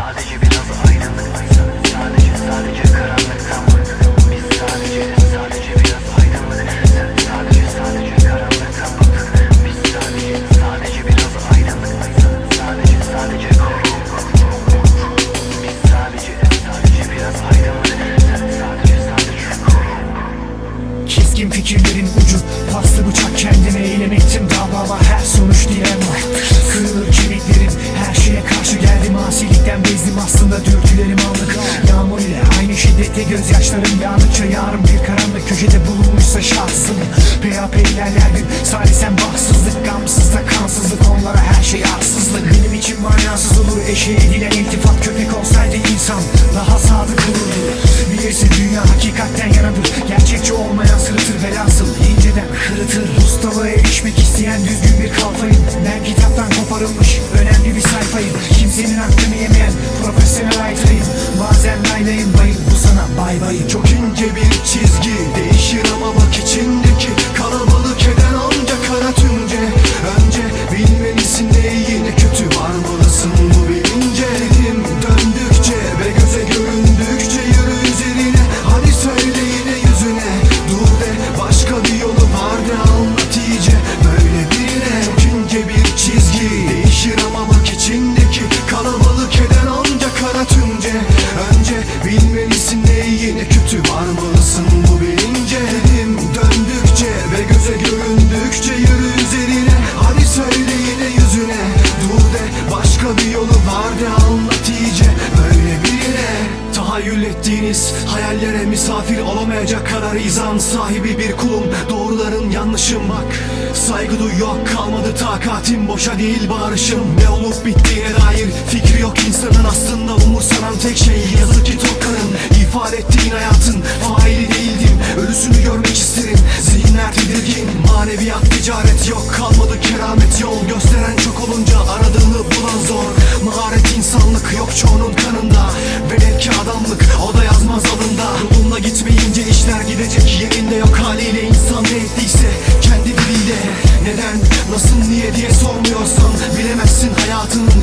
Sadece biraz aydınlık Sadece sadece karanlıktan bıktık Biz sadece sadece biraz aydınlık Sadece sadece karanlıktan bıktık Biz sadece sadece biraz aydınlık Sadece sadece Biz sadece sadece biraz aydınlık Sadece sadece Keskin fikirlerin ucu Paslı bıçak kendime eylemektim Davama her sonuç bulunmuşsa şahsım PHP ilerler gün Salisen bahtsızlık Gamsızda kansızlık. Onlara her şey haksızlık. Benim için manasız olur. Eşeğe edilen iltifat köpek olsaydı insan Daha sadık olurdu. Bilirsin dünya hakikatten Yemeyen profesyonel aytayım Bazen laylayım bayım bu sana. Bay bayım Çok ince bir çizgi. Değişir ama bak içindeki göründükçe Yürü üzerine hadi söyle yine yüzüne. Dur de başka bir yolu var de anlat iyice. Böyle birine Tahayyül ettiğiniz hayallere misafir olamayacak kadar izan sahibi bir kulum. Doğruların yanlışım bak Saygı yok kalmadı takatim boşa değil bağırışım Ne olup bittiğine dair fikri yok insanın aslında umursanan tek şey Yazık kalmadı keramet yol Gösteren çok olunca aradığını bulan zor. Maharet insanlık yok çoğunun kanında. Velev ki adamlık o da yazmaz alında. Yolunda gitmeyince işler gidecek yerinde yok haliyle insan ne ettiyse kendi diliyle. Neden nasıl niye diye sormuyorsan bilemezsin hayatının